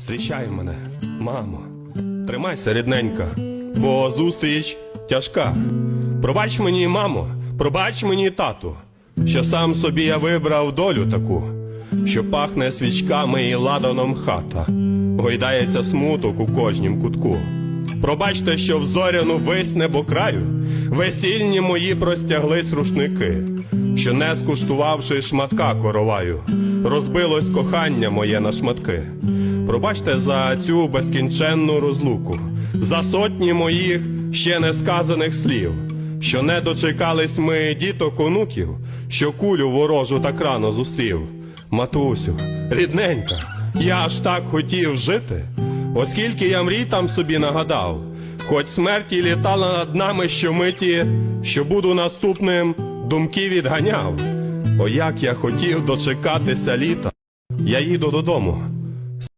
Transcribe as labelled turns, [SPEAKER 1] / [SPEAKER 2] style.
[SPEAKER 1] Зустрічай мене, мамо, тримайся, рідненька, бо зустріч тяжка. Пробач мені, мамо, пробач мені, тату, що сам собі я вибрав долю таку, що пахне свічками і ладаном хата, гойдається смуток у кожнім кутку. Пробачте, що в зоряну весь небокраю весільні мої простяглись рушники, що не скуштувавши шматка короваю, розбилось кохання моє на шматки. Пробачте за цю безкінченну розлуку, за сотні моїх ще не сказаних слів, що не дочекались ми діток онуків, що кулю ворожу так рано зустрів. Матусю, рідненька, я аж так хотів жити, оскільки я мрій там собі нагадав, хоч смерть і літала над нами щомиті, що буду наступним, думки відганяв. О, як я хотів дочекатися літа. Я їду додому,